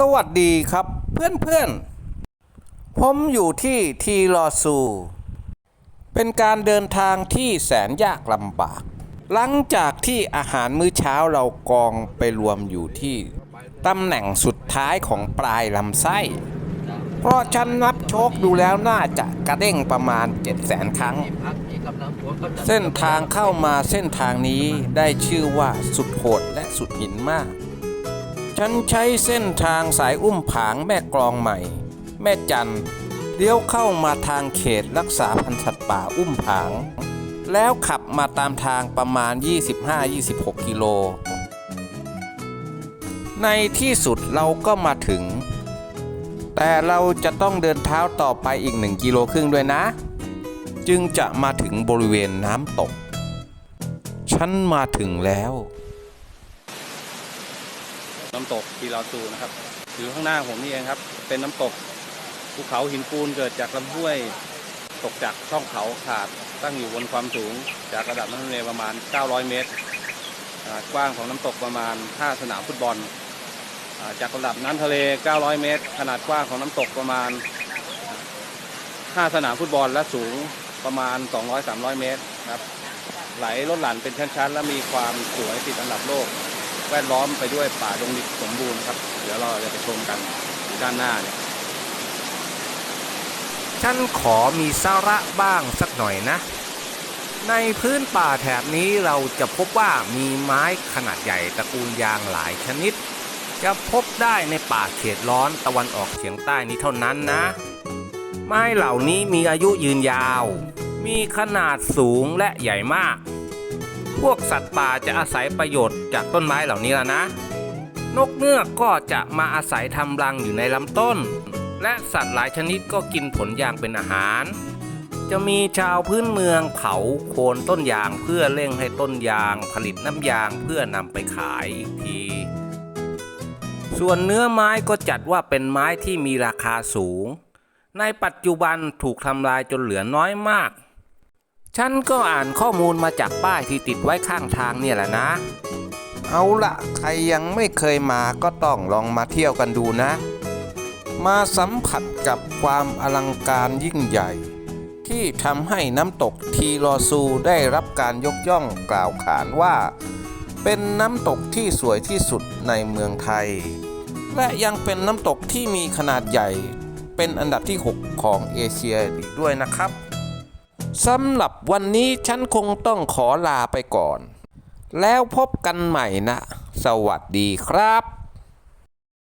สวัสดีครับเพื่อนๆ ผมอยู่ที่ทีลอซู เป็นการเดินทางที่แสนยากลำบาก หลังจากที่อาหารมื้อเช้าเรากองไปรวมอยู่ที่ตำแหน่งสุดท้ายของปลายลำไส้ เพราะฉันนับโชคดูแล้วน่าจะกระเด้งประมาณ 7 0 0 0 0 0ครั้ง เส้นทางเข้ามาเส้นทางนี้ได้ชื่อว่าสุดโหดและสุดหินมาก ฉันใช้เส้นทางสายอุ้มผางแม่กลองใหม่ แม่จันเลี้ยวเข้ามาทางเขตรักษาพันธุ์สัตว์ป่าอุ้มผาง แล้วขับมาตามทางประมาณ 25-26 กิโล ในที่สุดเราก็มาถึง แต่เราจะต้องเดินเท้าต่อไปอีก 1 กิโลครึ่งด้วยนะ จึงจะมาถึงบริเวณน้ำตก ฉันมาถึงแล้ว น้ำตกทีลาซูนะครับอยู่ข้างหน้าผมนี่เองครับ เป็นน้ำตกภูเขาหินปูนเกิดจากลำห้วยตกจากช่องเขาขาดตั้งอยู่บนความสูง จากระดับน้ำทะเลประมาณ 900 เมตรกว้างของน้ำตกประมาณ 5 สนามฟุตบอล จากระดับน้ำทะเล 900 เมตร ขนาดกว้างของน้ำตกประมาณ 5 สนามฟุตบอลและสูงประมาณ 200-300 เมตรครับไหลลดหลั่นเป็นชั้นๆ และมีความสวยติดอันดับโลก แวดล้อมไปด้วยป่าดงดิบสมบูรณ์ครับเดี๋ยวเราจะไปชมกันด้านหน้าเนี่ยฉันขอมีสาระบ้างสักหน่อยนะ ในพื้นป่าแถบนี้เราจะพบว่ามีไม้ขนาดใหญ่ตระกูลยางหลายชนิด จะพบได้ในป่าเขตร้อนตะวันออกเฉียงใต้นี้เท่านั้นนะ ไม้เหล่านี้มีอายุยืนยาว มีขนาดสูงและใหญ่มาก พวกสัตว์ป่าจะอาศัยประโยชน์จากต้นไม้เหล่านี้และนะ นกเงือกก็จะมาอาศัยทำรังอยู่ในลำต้น และสัตว์หลายชนิดก็กินผลยางเป็นอาหาร จะมีชาวพื้นเมืองเผาโคนต้นยางเพื่อเร่งให้ต้นยางผลิตน้ำยางเพื่อนำไปขายอีกทีส่วนเนื้อไม้ก็จัดว่าเป็นไม้ที่มีราคาสูง ในปัจจุบันถูกทำลายจนเหลือน้อยมาก ฉันก็อ่านข้อมูลมาจากป้ายที่ติดไว้ข้างทางเนี่ยแหละนะ เอาละใครยังไม่เคยมาก็ต้องลองมาเที่ยวกันดูนะ มาสัมผัสกับความอลังการยิ่งใหญ่ ที่ทำให้น้ำตกทีลอซูได้รับการยกย่องกล่าวขานว่า เป็นน้ำตกที่สวยที่สุดในเมืองไทย และยังเป็นน้ำตกที่มีขนาดใหญ่ เป็นอันดับที่ 6 ของเอเชียอีกด้วยนะครับ สำหรับวันนี้ฉันคงต้องขอลาไปก่อน แล้วพบกันใหม่นะ สวัสดีครับ